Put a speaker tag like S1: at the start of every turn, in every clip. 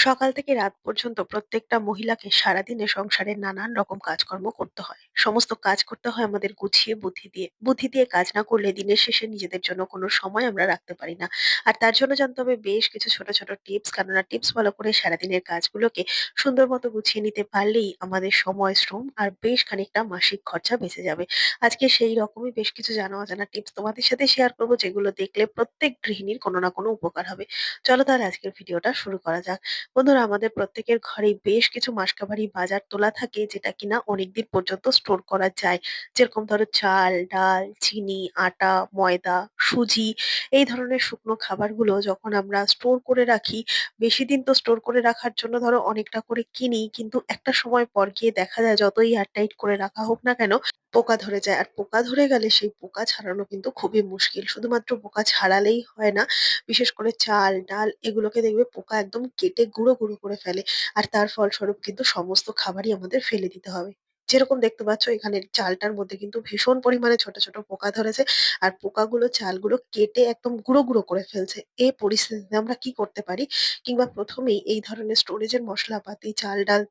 S1: সকাল থেকে রাত পর্যন্ত প্রত্যেকটা মহিলাকে সারাদিনে সংসারের নানান রকম কাজকর্ম করতে হয়। সমস্ত কাজ করতে হয় আমাদের গুছিয়ে বুদ্ধি দিয়ে। বুদ্ধি দিয়ে কাজ না করলে দিনের শেষে নিজেদের জন্য কোনো সময় আমরা রাখতে পারি না। আর তার জন্য জানতে হবে বেশ কিছু ছোট, ছোট টিপস। কেননা টিপস ফলো করে সারাদিনের কাজগুলোকে সুন্দর মতো গুছিয়ে নিতে পারলেই আমাদের সময়, শ্রম আর বেশ খানিকটা মাসিক খরচা বেঁচে যাবে। আজকে সেই রকমই বেশ কিছু জানা অজানা টিপস তোমাদের সাথে শেয়ার করব যেগুলো দেখলে প্রত্যেক গৃহিণীর কোনো না কোনো উপকার হবে। চলো তাহলে আজকের ভিডিওটা শুরু করা যাক। বন্ধুরা আমাদের প্রত্যেকের ঘরেই বেশ কিছু মাসকাবারি বাজার তোলা থাকে যেটা কিনা অনেকদিন পর্যন্ত স্টোর করা যায়। যেরকম ধরো চাল ডাল চিনি আটা ময়দা সুজি এই ধরনের শুকনো খাবারগুলো যখন আমরা স্টোর করে রাখি বেশি দিন তো স্টোর করে রাখার জন্য ধরো অনেকটা করে কিনি কিন্তু একটা সময় পর গিয়ে দেখা যায় যতই এয়ারটাইট করে রাখা হোক না কেন পোকা ধরে যায়। আর পোকা ধরে গেলে সেই পোকা ছাড়ানো কিন্তু খুবই মুশকিল। শুধুমাত্র পোকা ছাড়ালেই হয় না। বিশেষ করে চাল, ডাল এগুলোকে দেখবে পোকা একদম কেটে গুঁড়ো, গুঁড়ো করে ফেলে। আর তার ফলস্বরূপ কিন্তু সমস্ত খাবারই আমাদের ফেলে দিতে হবে। যেরকম দেখতে পাচ্ছ এখানে চালটার মধ্যে কিন্তু ভীষণ পরিমাণে ছোট, ছোট পোকা ধরেছে। আর পোকাগুলো চালগুলো কেটে একদম গুঁড়ো, গুঁড়ো করে ফেলছে। এই পরিস্থিতিতে আমরা কি করতে পারি? কিংবা প্রথমেই এই ধরনের স্টোরেজের মশলাপাতি, চাল, ডাল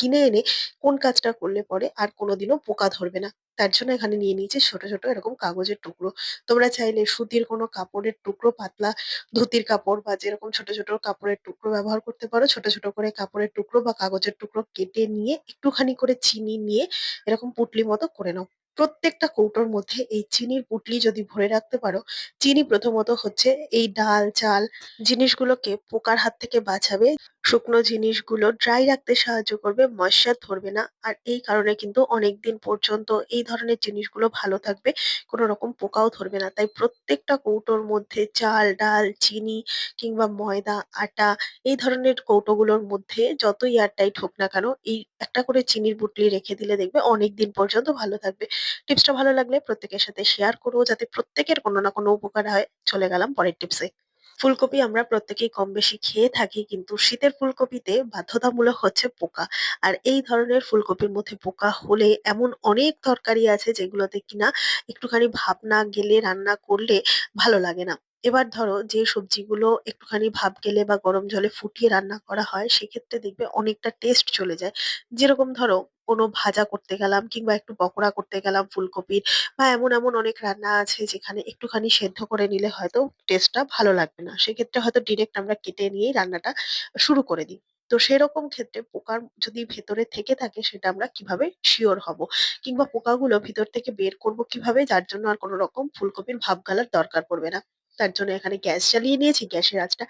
S1: কিনে এনে কোন কাজটা করলে পরে আর কোনোদিনও পোকা ধরবে না। তার জন্য এখানে নিয়ে নিয়েছি ছোট, ছোট এরকম কাগজের টুকরো। তোমরা চাইলে সুতির কোনো কাপড়ের টুকরো পাতলা ধুতির কাপড় বা যেরকম ছোট, ছোট কাপড়ের টুকরো ব্যবহার করতে পারো। ছোট, ছোট করে কাপড়ের টুকরো বা কাগজের টুকরো কেটে নিয়ে একটুখানি করে চিনি নিয়ে এরকম পুঁটলি মতো করে নাও। প্রত্যেকটা কৌটোর মধ্যে এই চিনির পুঁটলি যদি ভরে রাখতে পারো, চিনি প্রথমত হচ্ছে এই ডাল, চাল জিনিসগুলোকে পোকার হাত থেকে বাঁচাবে। শুকনো জিনিসগুলো ড্রাই রাখতে সাহায্য করবে, ময়েশ্চার ধরবে না। আর এই কারণে কিন্তু অনেক দিন পর্যন্ত এই ধরনের জিনিসগুলো ভালো থাকবে। কোনো রকম পোকাও ধরবে না। তাই প্রত্যেকটা কৌটোর মধ্যে চাল, ডাল, চিনি কিংবা ময়দা, আটা এই ধরনের কৌটোগুলোর মধ্যে যতই এয়ারটাইট হোক না কেন, এই একটা করে চিনির বুটলি রেখে দিলে দেখবে অনেক দিন পর্যন্ত ভালো থাকবে। টিপসটা ভালো লাগলে প্রত্যেকের সাথে শেয়ার করো যাতে প্রত্যেকের কোনো না কোনো উপকার হয়। চলে গেলাম পরের টিপসে। ফুলকপি আমরা প্রত্যেকেই কম বেশি খেয়ে থাকি, কিন্তু শীতের ফুলকপিতে বাধ্যতামূলক হচ্ছে পোকা। আর এই ধরনের ফুলকপির মধ্যে পোকা হলে এমন অনেক তরকারি আছে যেগুলোতে কিনা একটুখানি ভাব না গেলে, রান্না করলে ভালো লাগে না। এবার ধরো যে সবজিগুলো একটুখানি ভাব গেলে বা গরম জলে ফুটিয়ে রান্না করা হয়, সেক্ষেত্রে দেখবে অনেকটা টেস্ট চলে যায়। যেরকম ধরো কোনো ভাজা করতে গেলাম কিংবা একটু পকোড়া করতে গেলাম ফুলকপির বা এমন, এমন অনেক রান্না আছে যেখানে একটুখানি সেদ্ধ করে নিলে হয়তো টেস্টটা ভালো লাগবে না। সেক্ষেত্রে হয়তো ডিরেক্ট আমরা কেটে নিয়েই রান্নাটা শুরু করে দিই। তো সেরকম ক্ষেত্রে পোকার যদি ভেতরে থেকে থাকে সেটা আমরা কীভাবে শিওর হব? কিংবা পোকাগুলো ভিতর থেকে বের করব কীভাবে? যার জন্য আর কোন রকম ফুলকপির ভাপ গালার দরকার পড়বে না। তার জন্য এখানে গ্যাস চালিয়ে নিয়েছি। গ্যাসের আঁচটা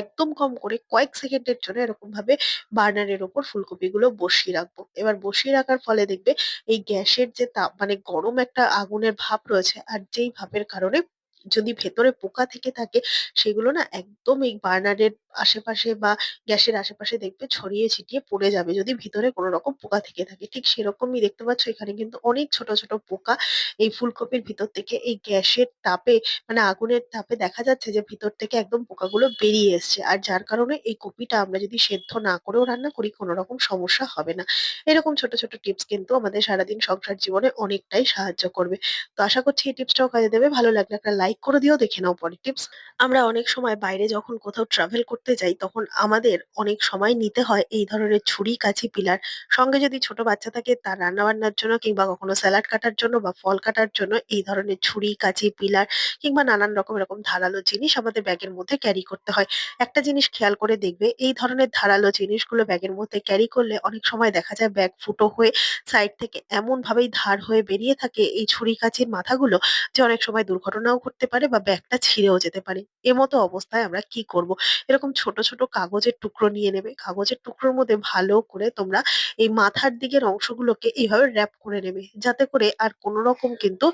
S1: একদম কম করে কয়েক সেকেন্ডের জন্য এরকমভাবে বার্নারের ওপর ফুলকপিগুলো বসিয়ে রাখব। এবার বসিয়ে রাখার ফলে দেখবে এই গ্যাসের যে তাপ মানে গরম একটা আগুনের ভাব রয়েছে, আর যেই ভাবের কারণে যদি ভেতরে পোকা থেকে থাকে সেগুলো না একদম এই বার্নারের আশেপাশে বা গ্যাসের আশেপাশে দেখবে ছড়িয়ে ছিটিয়ে পড়ে যাবে যদি ভিতরে কোনো রকম পোকা থেকে থাকে। ঠিক সেরকমই দেখতে পাচ্ছ এখানে কিন্তু অনেক ছোট, ছোট পোকা এই ফুলকপির ভিতর থেকে এই গ্যাসের তাপে মানে আগুনের তাপে দেখা যাচ্ছে যে ভিতর থেকে একদম পোকাগুলো বেরিয়ে এসছে। আর যার কারণে এই কপিটা আমরা যদি সেদ্ধ না করেও রান্না করি কোনো রকম সমস্যা হবে না। এরকম ছোট, ছোট টিপস কিন্তু আমাদের সারাদিন সংসার জীবনে অনেকটাই সাহায্য করবে। তো আশা করছি এই টিপসটাও কাজে দেবে। ভালো লাগলে একটা লাইক করে দিও। দেখে নাও পরের টিপস। আমরা অনেক সময় বাইরে যখন কোথাও ট্রাভেল করতে যাই তখন আমাদের অনেক সময় নিতে হয় এই ধরনের ছুরি, কাঁচি, পিলার। সঙ্গে যদি ছোট বাচ্চা থাকে তার রান্নাবান্নার জন্য কিংবা কখনো স্যালাড কাটার জন্য বা ফল কাটার জন্য এই ধরনের ছুরি, কাঁচি, পিলার কিংবা নানান রকম এরকম ধারালো জিনিস আমাদের ব্যাগের মধ্যে ক্যারি করতে হয়। একটা জিনিস খেয়াল করে দেখবে এই ধরনের ধারালো জিনিসগুলো ব্যাগের মধ্যে ক্যারি করলে অনেক সময় দেখা যায় ব্যাগ ফুটো হয়ে সাইড থেকে এমনভাবেই ধার হয়ে বেরিয়ে থাকে এই ছুরি কাঁচির মাথাগুলো যে অনেক সময় দুর্ঘটনাও ঘটতে পারে বা ব্যাগটা ছিঁড়েও যেতে পারে। এমতো অবস্থায় আমরা কি করব? এরকম ছোট, ছোট কাগজের টুকরো নিয়ে নেবে। কাগজের টুকরোর মধ্যে ভালো করে তোমরা এই মাথার দিকের অংশগুলোকে এইভাবে র‍্যাপ করে নেবে। যাতে করে আর কোন রকম কিন্তু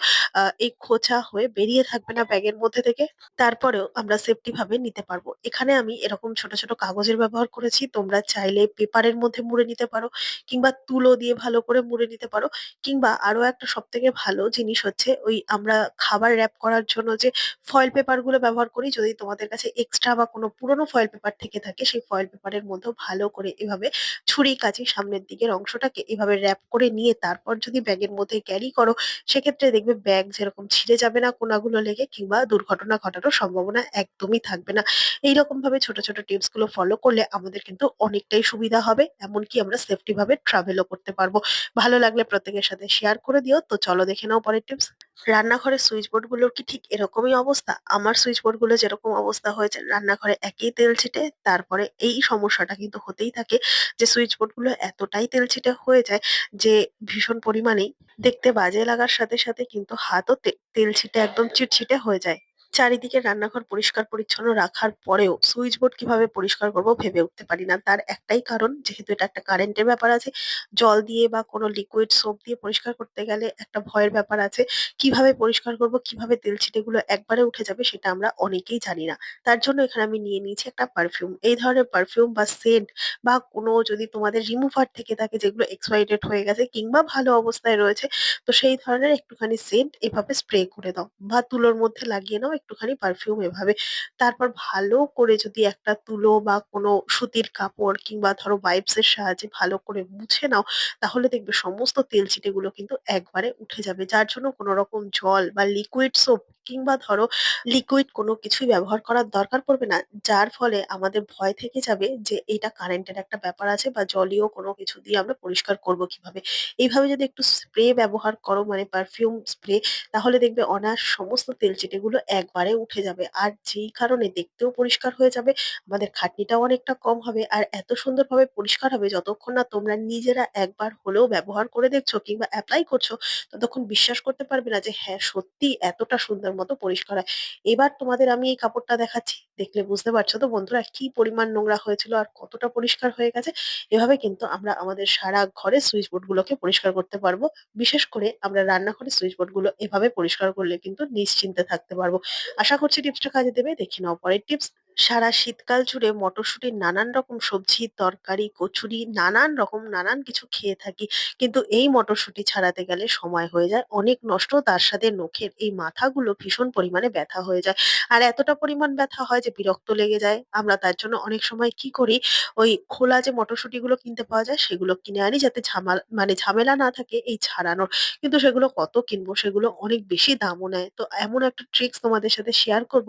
S1: এই খোঁচা হয়ে বেরিয়ে থাকবে না ব্যাগের মধ্যে থেকে। তারপরেও আমরা সেফটি ভাবে নিতে পারব। এখানে আমি এরকম ছোট, ছোট কাগজের ব্যবহার করেছি। তোমরা চাইলে পেপারের মধ্যে মুড়ে নিতে পারো কিংবা তুলো দিয়ে ভালো করে মুড়ে নিতে পারো কিংবা আরও একটা সব থেকে ভালো জিনিস হচ্ছে ওই আমরা খাবার র‍্যাপ করার জন্য যে ফয়েল পেপারগুলো ব্যবহার করি। যদি তোমাদের কাছে এক্সট্রা বা কোনো পুরোনো ফয়েল পেপার থেকে থাকে সেই ফয়েল পেপারের মধ্যেও ভালো করে এভাবে ছুরি কাঁচি সামনের দিকের অংশটাকে এভাবে র‍্যাপ করে নিয়ে তারপর যদি ব্যাগের মধ্যে ক্যারি করো সেক্ষেত্রে দেখবে ব্যাগ যেরকম ছিঁড়ে যাবে না কোনাগুলো লেগে কিংবা দুর্ঘটনা ঘটানোর সম্ভাবনা একদমই থাকবে না। এইরকম ভাবে ছোট, ছোট টিপসগুলো ফলো করলে আমাদের কিন্তু অনেকটাই সুবিধা হবে। এমনকি আমরা সেফটি ভাবে ট্রাভেলও করতে পারব। ভালো লাগলে প্রত্যেকের সাথে শেয়ার করে দিও। তো চলো দেখে নাও পরের টিপস। রান্নাঘরের সুইচ বোর্ডগুলোর কি ঠিক এরকমই অবস্থা? আমার সুইচ বোর্ডগুলো যেরকম অবস্থা হয়েছে রান্নাঘরে একই তেল ছিটে তারপরে এই সমস্যাটা কিন্তু হতেই থাকে যে সুইচ বোর্ডগুলো এতটাই তেল ছিটে হয়ে যায় যে ভীষণ পরিমাণেই দেখতে বাজে লাগার সাথে, সাথে কিন্তু হাতও তেল ছিটে একদম ছিটছিটে হয়ে যায়। চারিদিকে রান্নাঘর পরিষ্কার পরিচ্ছন্ন রাখার পরেও সুইচ বোর্ড কীভাবে পরিষ্কার করব ভেবে উঠতে পারি না। তার একটাই কারণ যেহেতু এটা একটা কারেন্টের ব্যাপার আছে। জল দিয়ে বা কোনো লিকুইড সোপ দিয়ে পরিষ্কার করতে গেলে একটা ভয়ের ব্যাপার আছে। কীভাবে পরিষ্কার করব, কীভাবে তেল ছিটেগুলো একবারে উঠে যাবে সেটা আমরা অনেকেই জানি না। তার জন্য এখানে আমি নিয়ে নিয়েছি একটা পারফিউম। এই ধরনের পারফিউম বা সেন্ট বা কোনো যদি তোমাদের রিমুভার থেকে থাকে যেগুলো এক্সপায়ারি হয়ে গেছে কিংবা ভালো অবস্থায় রয়েছে, তো সেই ধরনের একটুখানি সেন্ট এভাবে স্প্রে করে দাও বা তুলোর মধ্যে লাগিয়ে নাও একটুখানি পারফিউম এভাবে। তারপর ভালো করে যদি একটা তুলো বা কোনো সুতির কাপড় কিংবা ধরো ওয়াইপস এর সাহায্যে ভালো করে মুছে নাও, তাহলে দেখবে সমস্ত তেল ছিটেগুলো কিন্তু একবারে উঠে যাবে। যার জন্য কোনো রকম জল বা লিকুইড সোপ কিংবা ধরো লিকুইড কোনো কিছুই ব্যবহার করার দরকার পড়বে না। যার ফলে আমাদের ভয় থেকে যাবে যে এটা কারেন্টের একটা ব্যাপার আছে বা জলীয় কোনো কিছু দিয়ে আমরা পরিষ্কার করব কীভাবে। এইভাবে যদি একটু স্প্রে ব্যবহার করো মানে পারফিউম স্প্রে তাহলে দেখবে অনায়াস সমস্ত তেল চিটেগুলো একবারে উঠে যাবে। আর যেই কারণে দেখতেও পরিষ্কার হয়ে যাবে, আমাদের খাটনিটাও অনেকটা কম হবে। আর এত সুন্দরভাবে পরিষ্কার হবে যতক্ষণ না তোমরা নিজেরা একবার হলেও ব্যবহার করে দেখছ কিংবা অ্যাপ্লাই করছ, ততক্ষণ বিশ্বাস করতে পারবে না যে হ্যাঁ, সত্যি এতটা সুন্দর মতো পরিষ্কার হয়। এবার তোমাদের আমি এই কাপড়টা দেখাচ্ছি। দেখলে বুঝতে পারছ তো বন্ধুরা কি পরিমাণ নোংরা হয়েছিল আর কতটা পরিষ্কার হয়ে গেছে। এভাবে কিন্তু আমরা আমাদের সারা ঘরে সুইচ বোর্ড গুলোকে পরিষ্কার করতে পারব। বিশেষ করে আমরা রান্নাঘরে সুইচ বোর্ডগুলো এভাবে পরিষ্কার করলে কিন্তু নিশ্চিন্তে থাকতে পারব। আশা করছি টিপসটা কাজে দেবে। দেখে নাও পরের টিপস। সারা শীতকাল জুড়ে মটরশুঁটির নানান রকম সবজি, তরকারি, কচুরি নানান রকম নানান কিছু খেয়ে থাকি। কিন্তু এই মটরশুঁটি ছাড়াতে গেলে সময় হয়ে যায় অনেক নষ্ট। তার সাথে নখের এই মাথাগুলো ভীষণ পরিমাণে ব্যথা হয়ে যায়। আর এতটা পরিমাণ ব্যথা হয় যে বিরক্ত লেগে যায়। আমরা তার জন্য অনেক সময় কি করি, ওই খোলা যে মটরশুঁটিগুলো কিনতে পাওয়া যায় সেগুলো কিনে আনি যাতে ঝামাল মানে ঝামেলা না থাকে এই ছাড়ানোর। কিন্তু সেগুলো কত কিনবো? সেগুলো অনেক বেশি দামও নেয়। তো এমন একটা ট্রিকস তোমাদের সাথে শেয়ার করব,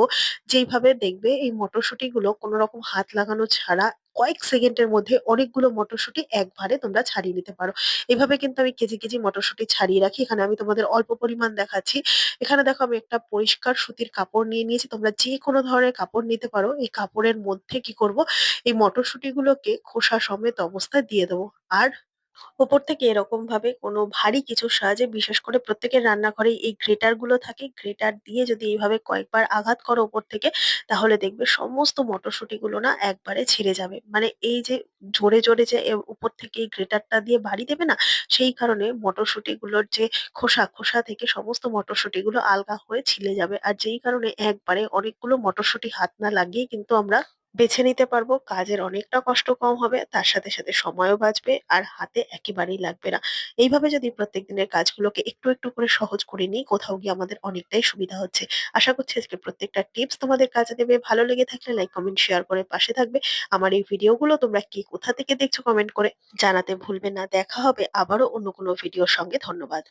S1: যেইভাবে দেখবে এই মটরশুঁটিগুলো কোনো রকম হাত লাগানো ছাড়া কয়েক সেকেন্ডের মধ্যে অনেকগুলো মটরশুঁটি একবারে তোমরা ছাড়িয়ে নিতে পারো। এভাবে কিন্তু আমি কেজি, কেজি মটরশুঁটি ছাড়িয়ে রাখি। এখানে আমি তোমাদের অল্প পরিমাণ দেখাচ্ছি। এখানে দেখো আমি একটা পরিষ্কার সুতির কাপড় নিয়ে নিয়েছি। তোমরা যেকোনো ধরনের কাপড় নিতে পারো। এই কাপড়ের মধ্যে কি করব, এই মটরশুঁটিগুলোকে খোসা সমেত অবস্থায় দিয়ে দেবো। আর ওপর থেকে এরকম ভাবে কোনো ভারী কিছুর সাহায্যে বিশেষ করে প্রত্যেকের রান্নাঘরেই এই গ্রেটারগুলো থাকে। গ্রেটার দিয়ে যদি এইভাবে কয়েকবার আঘাত করো ওপর থেকে, তাহলে দেখবে সমস্ত মটরশুঁটিগুলো না একবারে ছিঁড়ে যাবে। মানে এই যে জোরে, জোরে যে উপর থেকে এই গ্রেটারটা দিয়ে বাড়ি দেবে না? সেই কারণে মটরশুঁটিগুলোর যে খোসা, খোসা থেকে সমস্ত মটরশুঁটিগুলো আলগা হয়ে ছিলে যাবে। আর যেই কারণে একবারে অনেকগুলো মটরশুঁটি হাত না লাগিয়ে কিন্তু আমরা বেছে নিতে পারব। কাজের অনেকটা কষ্ট কম হবে। তার সাথে, সাথে সময়ও বাঁচবে আর হাতে একেবারেই লাগবে না। এইভাবে যদি প্রত্যেক দিনের কাজগুলোকে একটু, একটু করে সহজ করে নিই, কোথাও গিয়ে আমাদের অনেকটাই সুবিধা হচ্ছে। আশা করছি আজকে প্রত্যেকটা টিপস তোমাদের কাজে দেবে। ভালো লেগে থাকলে লাইক, কমেন্ট, শেয়ার করে পাশে থাকবে। আমার এই ভিডিওগুলো তোমরা কে কোথা থেকে দেখছ কমেন্ট করে জানাতে ভুলবে না। দেখা হবে আবারও অন্য কোনো ভিডিওর সঙ্গে। ধন্যবাদ।